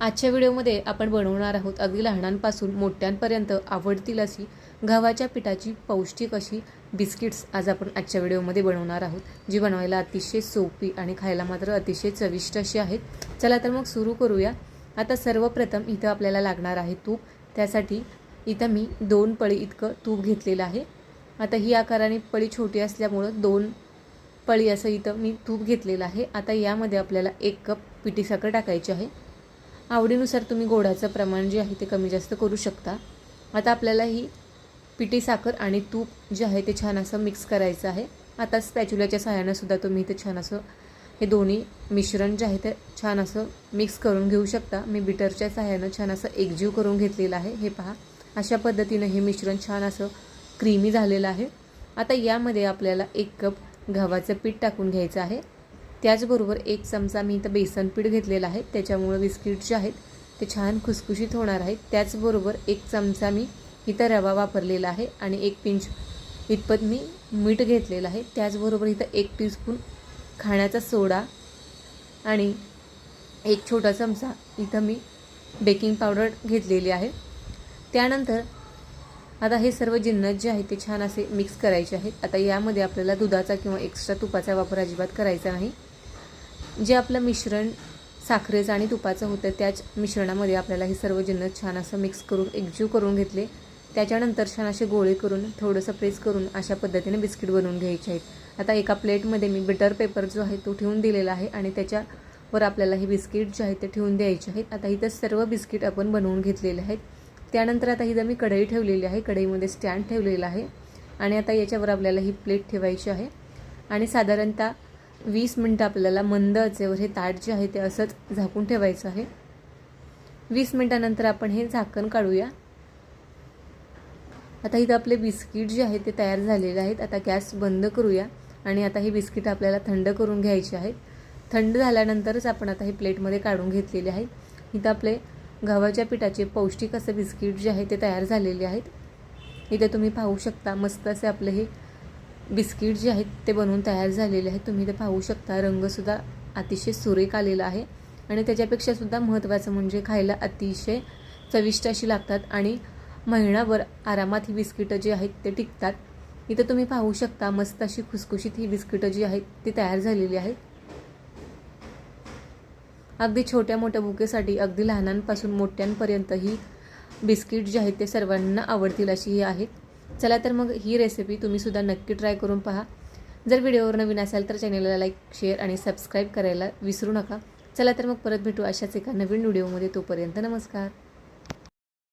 आजच्या व्हिडिओमध्ये आपण बनवणार आहोत अगदी लहानांपासून मोठ्यांपर्यंत आवडतील अशी गव्हाच्या पिठाची पौष्टिक अशी बिस्किट्स आज आपण आजच्या व्हिडिओमध्ये बनवणार आहोत जी बनवायला अतिशय सोपी आणि खायला मात्र अतिशय चविष्ट अशी आहेत. चला तर मग सुरू करूया. आता सर्वप्रथम इथं आपल्याला लागणार आहे तूप. त्यासाठी इथं मी दोन पळी इतकं तूप घेतलेलं आहे. आता ही आकाराने पळी छोटी असल्यामुळं दोन पळी असं इथं मी तूप घेतलेलं आहे. आता यामध्ये आपल्याला एक कप पिठी साखर टाकायची आहे. आवडीनुसार तुम्ही गोडाचं प्रमाण जे आहे ते कमी जास्त करू शकता. आता आपल्याला ही पिठी साखर आणि तूप जे आहे ते छान असं मिक्स करायचं आहे. आता स्पॅच्युलाच्या सहाय्यानं सुद्धा तुम्ही इथे छान असं हे दोन्ही मिश्रण जे आहे ते छान असं मिक्स करून घेऊ शकता. मी बिटरच्या सहाय्यानं छान असं एकजीव करून घेतलेलं आहे. हे पहा. अशा पद्धतीनं हे मिश्रण छान असं क्रीमी झालेलं आहे. आता यामध्ये आपल्याला एक कप गव्हाचं पीठ टाकून घ्यायचं आहे. त्याचबरोबर एक चमचा मी इथं बेसन पीठ घेतलेलं आहे. त्याच्यामुळं बिस्किट जे आहेत ते छान खुसखुशीत होणार आहेत. त्याचबरोबर एक चमचा मी इथं रवा वापरलेला आहे आणि एक पिंच इतपत मी मीठ घेतलेलं आहे. त्याचबरोबर इथं एक टीस्पून खाण्याचा सोडा आणि एक छोटा चमचा इथं मी बेकिंग पावडर घेतलेली आहे. त्यानंतर आता हे सर्व जिन्नस जे आहेत ते छान असे मिक्स करायचे आहेत. आता यामध्ये आपल्याला दुधाचा किंवा एक्स्ट्रा तुपाचा वापर अजिबात करायचा नाही. जे आपलं मिश्रण साखरेचं आणि तुपाचं होतं त्याच मिश्रणामध्ये आपल्याला हे सर्व जिन्नस छान असं मिक्स करून एकजीव करून घेतले. त्याच्यानंतर छान असे गोळे करून थोडंसं प्रेस करून अशा पद्धतीने बिस्किट बनवून घ्यायचे आहेत. आता एका प्लेटमध्ये मी बिटर पेपर जो आहे तो ठेवून दिलेला आहे आणि त्याच्यावर आपल्याला हे बिस्किट जे आहे ते ठेवून द्यायचे आहेत. आता इथं सर्व बिस्किट आपण बनवून घेतलेले आहेत. त्यानंतर आता इथं मी कढई ठेवलेली आहे. कढईमध्ये स्टँड ठेवलेला आहे. आणि आता याच्यावर आपल्याला ही प्लेट ठेवायची आहे. आणि साधारणतः वीस मिनटं आपल्याला मंद आचेवर हे ताट जे आहे ते असंच झाकून ठेवायचं आहे. वीस मिनटानंतर आपण हे झाकण काढूया. आता इथं आपले बिस्किट जे आहे ते तयार झालेले आहेत. आता गॅस बंद करूया. आणि आता हे बिस्किट आपल्याला थंड करून घ्यायचे आहेत. थंड झाल्यानंतरच आपण आता हे प्लेटमध्ये काढून घेतलेले आहेत इथं आपले गव्हाच्या पिठाचे पौष्टिक असं बिस्किट जे आहे ते तयार झालेले आहेत. इथे तुम्ही पाहू शकता मस्त असे आपले हे बिस्किट जे आहेत ते बनवून तयार झालेले आहेत. तुम्ही ते पाहू शकता रंगसुद्धा अतिशय सुरेख आलेला आहे. आणि त्याच्यापेक्षासुद्धा महत्त्वाचं म्हणजे खायला अतिशय चविष्ट अशी लागतात आणि महिनाभर आरामात ही बिस्किटं जी आहेत ते टिकतात. इथं तुम्ही पाहू शकता मस्त अशी खुसखुशीत ही बिस्किटं जी आहेत ती तयार झालेली आहेत. अगदी छोट्या मोठ्या बुकेसाठी अगदी लहानांपासून मोठ्यांपर्यंत ही बिस्किट जे आहेत ते सर्वांना आवडतील अशी ही आहेत. चला तर मग ही रेसिपी तुम्हीसुद्धा नक्की ट्राय करून पहा. जर व्हिडिओवर नवीन असाल तर चॅनलला लाईक शेअर आणि सबस्क्राईब करायला विसरू नका. चला तर मग परत भेटू अशाच एका नवीन व्हिडिओमध्ये तोपर्यंत नमस्कार.